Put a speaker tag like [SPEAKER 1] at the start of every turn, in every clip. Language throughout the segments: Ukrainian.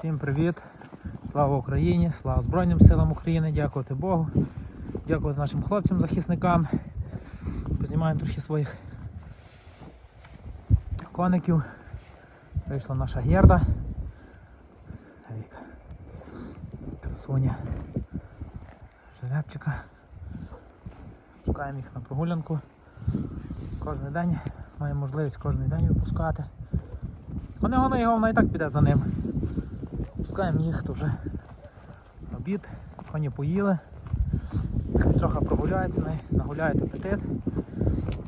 [SPEAKER 1] Всім привіт! Слава Україні! Слава Збройним силам України! Дякувати Богу! Дякувати нашим хлопцям-захисникам. Познімаємо трохи своїх коників. Вийшла наша герда. Красуня. Жеребчика. Пускаємо їх на прогулянку. Кожен день маємо можливість кожен день випускати. Вони воно його і так піде за ним. Пускаємо їх, то вже обід, коні поїли. Трохи прогуляються, на- нагуляють апетит.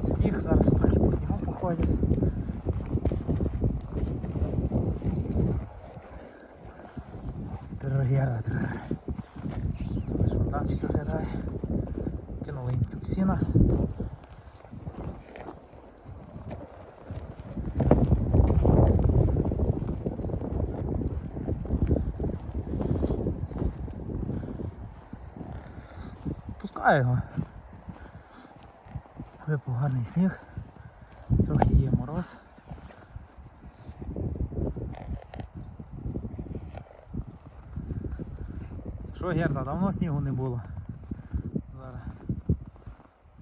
[SPEAKER 1] Сніг зараз трохи по снігу походять. Тргера, тргера. Шматанчик виглядає. Кинули їм. Пускаю його. Випав гарний сніг. Трохи є мороз. Що, Герда, давно снігу не було. Зараз,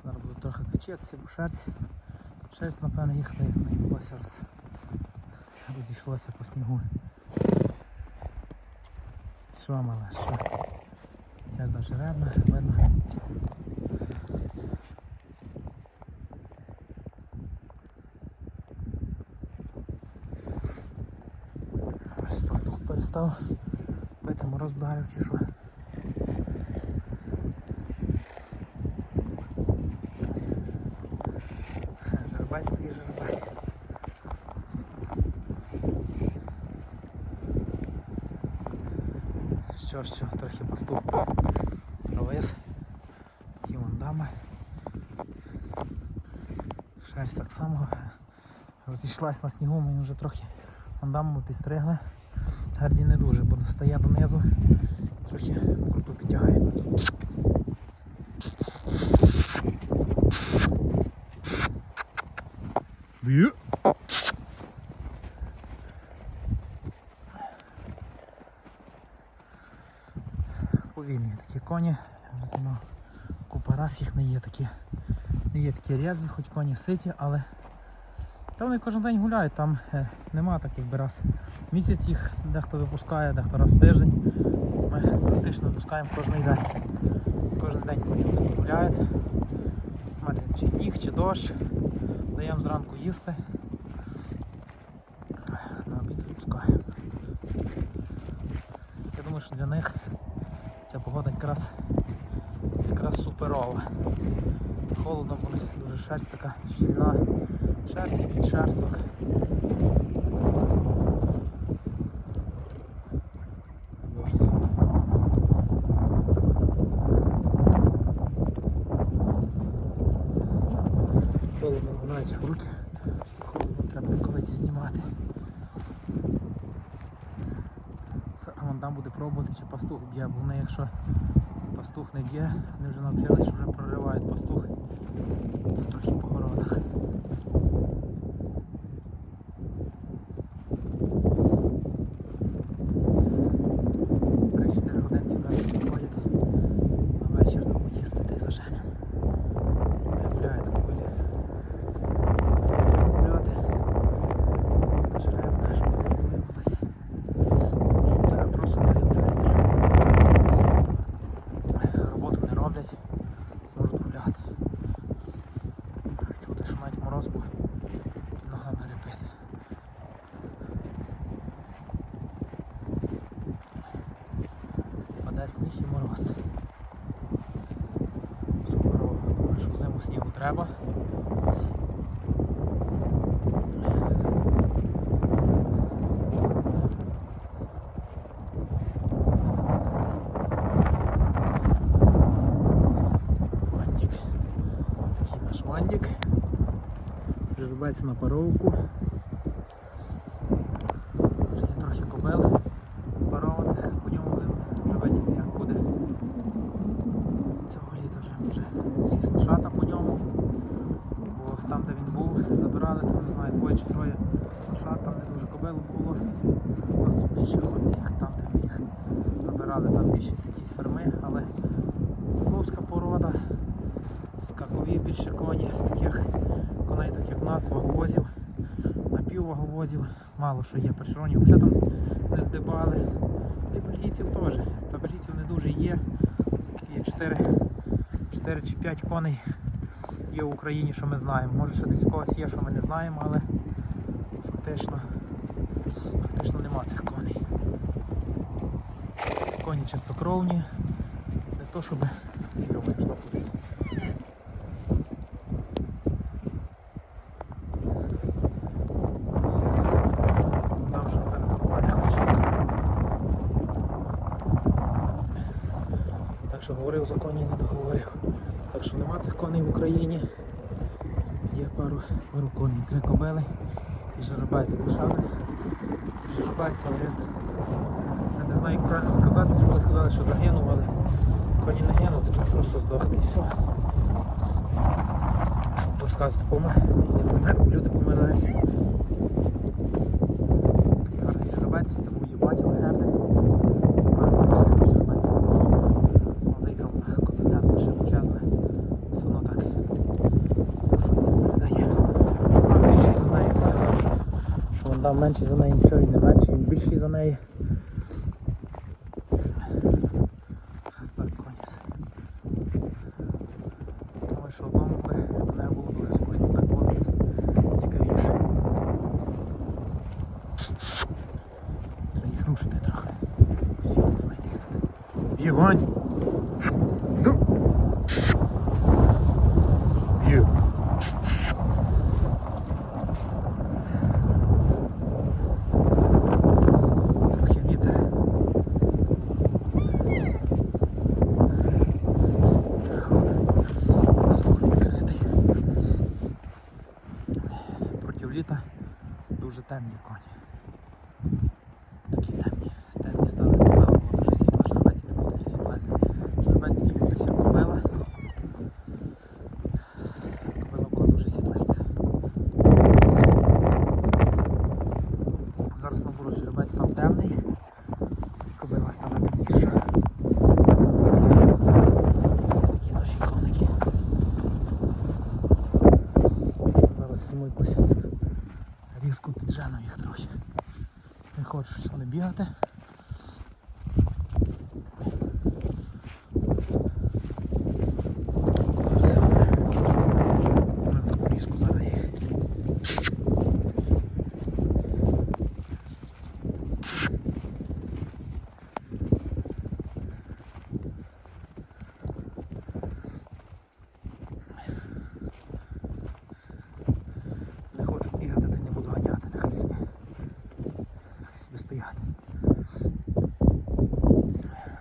[SPEAKER 1] зараз буду трохи качатися, бо шерсть. Напевно, їх не наїблося роз... розійшлося по снігу. Що, мала, що? Герда жеребна, видно. Бити мороз вдарив чи що. Жербець стоїть жербець. Що, що, трохи пастух провис. Ті вон дами. Шерсть так само розійшлась на снігу, мені вже трохи вон даму підстригли. Гарді не дуже, бо достає донизу, трохи круту підтягає. Б'ю. Повільні такі коні, знімав купа раз їх не є такі. Не є такі рязві, хоч коні ситі, але та вони кожен день гуляють, там е, нема таких би раз місяць їх дехто випускає, дехто раз в тиждень. Ми практично випускаємо кожен день. Кожен день коні нас гуляють. Мати чи сніг, чи дощ. Даємо зранку їсти. На обід випускаємо. Я думаю, що для них ця погода якраз, якраз суперова. Холодно, них дуже шерсть така щільна. Шерсть і підшерсток. Ужас. Холодно гуляють в руки. Холодно треба рукавиці знімати. Вон там буде пробувати, чи пастух б'є, бо вони якщо пастух не б'є, вони вже навчилися, що вже проривають пастух трохи по городах. Десь 3-4 годинки зараз приходять. На вечір там їсти десь заженем. Гуляють кулі. Гуляти. Жеребна, щоб не застоювалась. Треба просто нехай гуляють, що роботу не роблять, можуть гуляти. Чути, шумать мороз, бо ногами репить. Паде сніг і мороз. Супер, Думаю, що взиму снігу треба. Жеребець на паровку. Вже є трохи кобил спарованих, по ньому вже видіти як буде. Цього літа вже вже шата по ньому. Бо там де він був, забирали, там не знаю, двоє чи троє шат, там не дуже кобил було. У нас тут більше ходить, як там. забирали там більшість якісь ферми, але Луцька порода, скакові більше коні, таких коней, так як в нас, ваговозів, напівваговозів, мало що є першеронів, вже там не здибали. І бельгійців теж. Та бельгійців не дуже є. Такі 4, 4 чи 5 коней є в Україні, що ми знаємо. Може ще десь когось є, що ми не знаємо, але фактично, фактично нема цих коней. Коні чистокровні, не то щоб його йшла кудись. Там вже переформати хочу. Так що говорив за коні не договорив. Так що нема цих коней в Україні. Є пару, пару коней, три кобили і жеребець був. Жеребець, але я не знаю як правильно сказати, коли сказали, що загинув, але коні не гинув, такі просто здохли і все. Щоб розказувати, помер, люди помирають. Такий гарний жеребець, дав менший за неї, нічого він не менший, він більший за неї. Так, що одному би не було дуже скучно, так було цікавіше. Треба їх рушити трохи. Його знайти. Ду! Є. Трохи вітер. Воздух відкритий. Проти літа дуже темні коні. Такі темні. Темні стали. Кобила була дуже світла, жеребець не був такий світлесний. Жеребець такий був десь як кобила. Кобила була дуже світленька. Зараз наберу жеребець там темний. Кобила стала темніша. Такі наші коники. Зараз візьму якусь різку піджену їх трохи. Не хочу щось вони бігати. Може таку різку зараз їх. Не хочу бігати, та й не буду ганяти, нехай собі. Нехай собі стояти.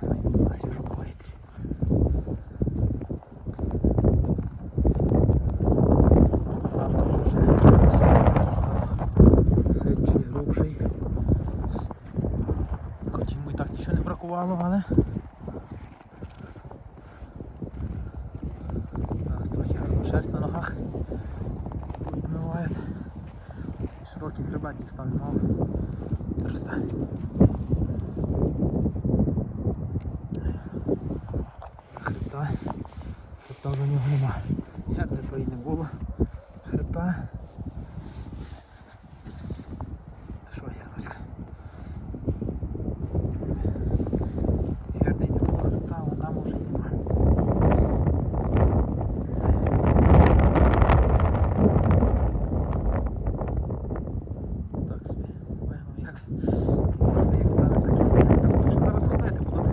[SPEAKER 1] Най буду на свіжу повітрі. Нам теж вже вже став ситчий, грубший. Хоч йому і так не але зараз трохи шерсть на ногах відмивають. Широкий хребет дістав мало. мав росте. Хребта. Хребта вже у нього нема. Як де то і не було. Хребта. Ти що, гердочка? Герди не було хребта, а вона може й нема. Так собі вигнув як просто як стане, так і стоять. Там буду ще зараз ходити, будуть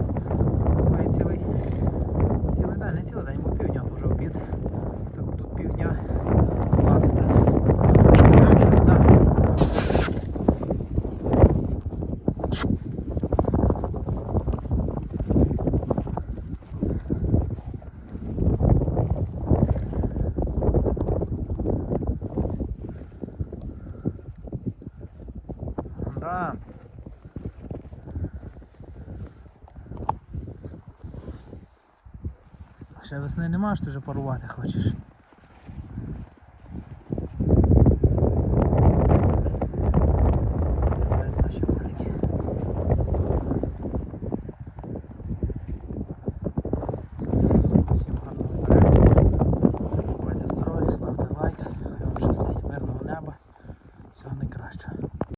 [SPEAKER 1] такий цілий, цілий день, не цілий день, бо півдня, то вже обід. Так будуть півдня лазити. Ну, да. Да. Ще весни немає, що вже парувати хочеш.